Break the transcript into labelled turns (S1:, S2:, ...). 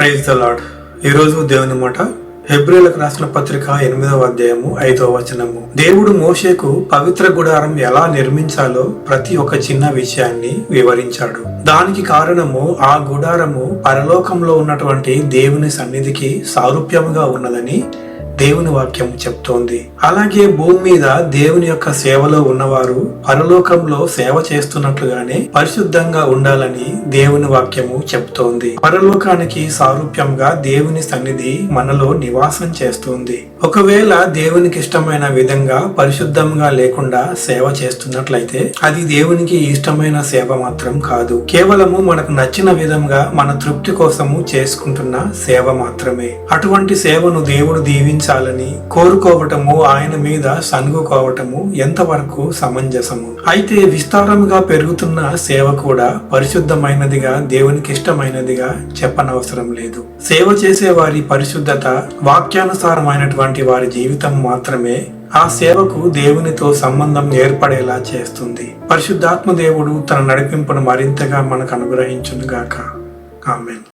S1: Praise the lord ఈరోజు దేవుని మాట హెబ్రిలకు రాసిన పత్రిక ఎనిమిదవ అధ్యాయము ఐదవ వచనము. దేవుడు మోషేకు పవిత్ర గుడారం ఎలా నిర్మించాలో ప్రతి ఒక్క చిన్న విషయాన్ని వివరించాడు. దానికి కారణము ఆ గుడారము పరలోకంలో ఉన్నటువంటి దేవుని సన్నిధికి సారూప్యముగా ఉన్నదని దేవుని వాక్యం చెప్తోంది. అలాగే భూమి మీద దేవుని యొక్క సేవలో ఉన్నవారు పరలోకంలో సేవ చేస్తున్నట్లుగానే పరిశుద్ధంగా ఉండాలని దేవుని వాక్యము చెప్తోంది. పరలోకానికి సారూప్యంగా దేవుని సన్నిధి మనలో నివాసం చేస్తుంది. ఒకవేళ దేవునికి ఇష్టమైన విధంగా పరిశుద్ధంగా లేకుండా సేవ చేస్తున్నట్లయితే అది దేవునికి ఇష్టమైన సేవ మాత్రం కాదు. కేవలము మనకు నచ్చిన విధంగా మన తృప్తి కోసము చేసుకుంటున్న సేవ మాత్రమే. అటువంటి సేవను దేవుడు దీవించాలని కోరుకోవటము ఆయన మీద సనుగుకోవటము ఎంతవరకు సమంజసము? అయితే విస్తారముగా పెరుగుతున్న సేవ కూడా పరిశుద్ధమైనదిగా దేవునికి ఇష్టమైనదిగా చెప్పనవసరం లేదు. సేవ చేసే వారి పరిశుద్ధత వాక్యానుసారమైనటువంటి వారి జీవితం మాత్రమే ఆ సేవకు దేవునితో సంబంధం ఏర్పడేలా చేస్తుంది. పరిశుద్ధాత్మ దేవుడు తన నడిపింపును మరింతగా మనకు అనుగ్రహించునుగాక. ఆమెన్.